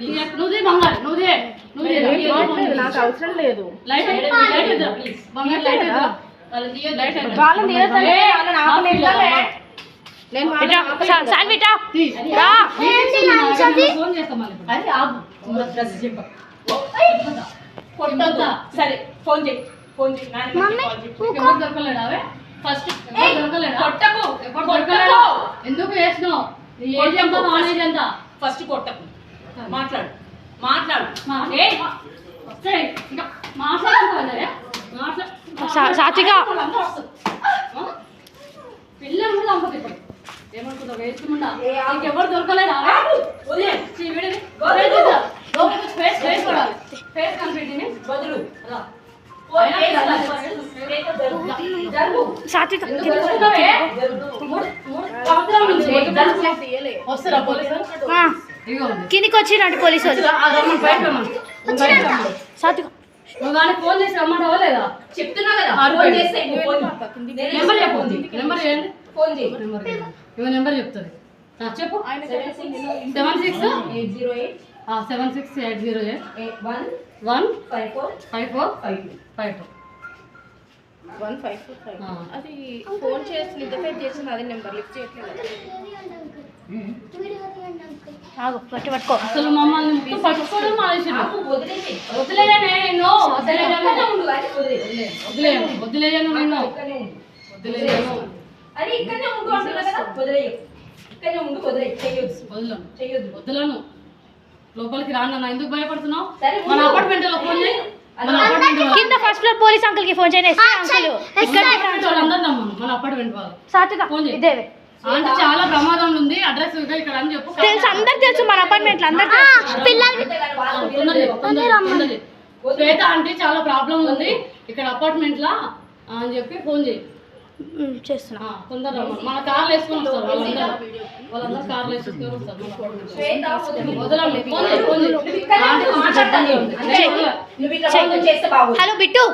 నువ్వు బంగారు నాకు అవసరం లేదు. Light light? బంగారు లైట్? వాళ్ళని? వాళ్ళని ఆపలేదు. నేను. రా. ఫోన్ చేస్తాం. అది ఆగు. డ్రెస్ చెప్ప. కొట్టొద్దా సరే ఫోన్ చేయి ఫోన్ చేయి. ఎవరు దొరకలేడా అవే? ఫస్ట్ ఎవరు దొరకలేడా? కొట్టకు. ఎవరు కొట్టకు. దొరకలేడా? ఎందుకు వేసినావు నీ ఏజ్ ఎంత. నాలెడ్జ్ ఎంత? ఫస్ట్ కొట్టకు. మాట్లాడు మాట్లాడు సాత్విక. ఇంకెవరు దొరకలేదా. జరుగు. సాత్విక. వస్తారా కిందికి వచ్చిరండి పోలీసు వాళ్ళు. ఫోన్ చేసి రమ్మంటావా లేదా? చెప్తున్నా కదా. ఫోన్. చేస్తే నువ్వు ఫోన్. నేనే నెంబర్ చేస్తా చెప్పు ఫోన్ నెంబర్ చేయండి. ఫోన్ చేయి. నెంబర్ చేయండి. ఇవ్వ నెంబర్ చెప్తుంది. చెప్పు. Seven six. Eight zero eight. Seven six eight zero eight. Eight one. One. Five four. Five four. Five two. Five two. One five four five. ఆ. అది ఫోన్ చేసి interfere చేసిన అదే నెంబర్. లిఫ్ట్ చేయట్లేదు. ఆగు పట్టి పట్టుకో. అసలు మమ్మల్ని పట్టుకోవడం వదిలేయనే నిన్ను వదిలేయను ఇక్కడే ఉండు కానీ వదిలే వదిలేయను వదిలేయను నిన్ను ఇక్కడనే ఉండు వదిలేయను అది ఇక్కడనే ఉండు అంటున్నా కదా. వదిలేయు ఇక్కడనే ఉండు వదిలే. చెయ్యొద్దు. వదలను. లోపలికి రాను ఎందుకు భయపడుతున్నావు? సరే, మన. అపార్ట్మెంట్లో ఫోన్ చేయి. కింద ఫస్ట్ ఫ్లోర్ పోలీస్ అంకుల్కి ఫోన్ చేయండి అంకుల్ ఇక్కడ మన అపార్ట్మెంట్ వాళ్ళు. సాత్విక ఫోన్ చేయి. ఇదేవే అంటే చాలా ప్రమాదం ఉంది. అడ్రస్ ఇక్కడ అని చెప్పు. తెలుసు అందరు తెలుసు మన అపార్ట్మెంట్ అందరు పిల్లలు. శ్వేత అంటే చాలా ప్రాబ్లం ఉంది. ఇక్కడ అపార్ట్మెంట్ లా ఆ, అని చెప్పి ఫోన్ చేయి. చేస్తున్నా. ఆ, తొందర రమ్మను. మన కార్లు వేసుకొని వస్తారు వాళ్ళందరూ. వాళ్ళందరూ కార్లు వేసుకొని వస్తారు. Hello bit.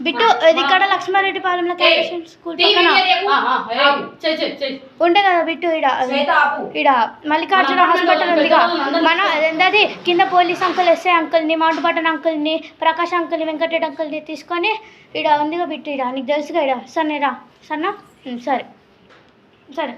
బిట్టు ఇది ఇక్కడ లక్ష్మారెడ్డి పాలెంలో క్యారేషన్ స్కూల్ పక్కన. ఏరియా ఆ, ఆ, ఏ, చెయ్ చెయ్ చెయ్ ఉండే కదా బిట్టు ఇడ శ్వేత ఆపు. ఇడ మల్లికార్జున హాస్పిటల్ ఉందిగా. మన అదేంటది కింద పోలీస్ అంకుల్ ఎస్ఐ అంకుల్ని మౌంట్ బటన్ అంకుల్ని ప్రకాష్ అంకుల్ని వెంకటరెడ్డి అంకుల్ని తీసుకొని ఇడ ఉందిగా బిట్టు ఇడ నీకు తెలుసుగా ఇడ సరేరా సన్నా సరే. సరే.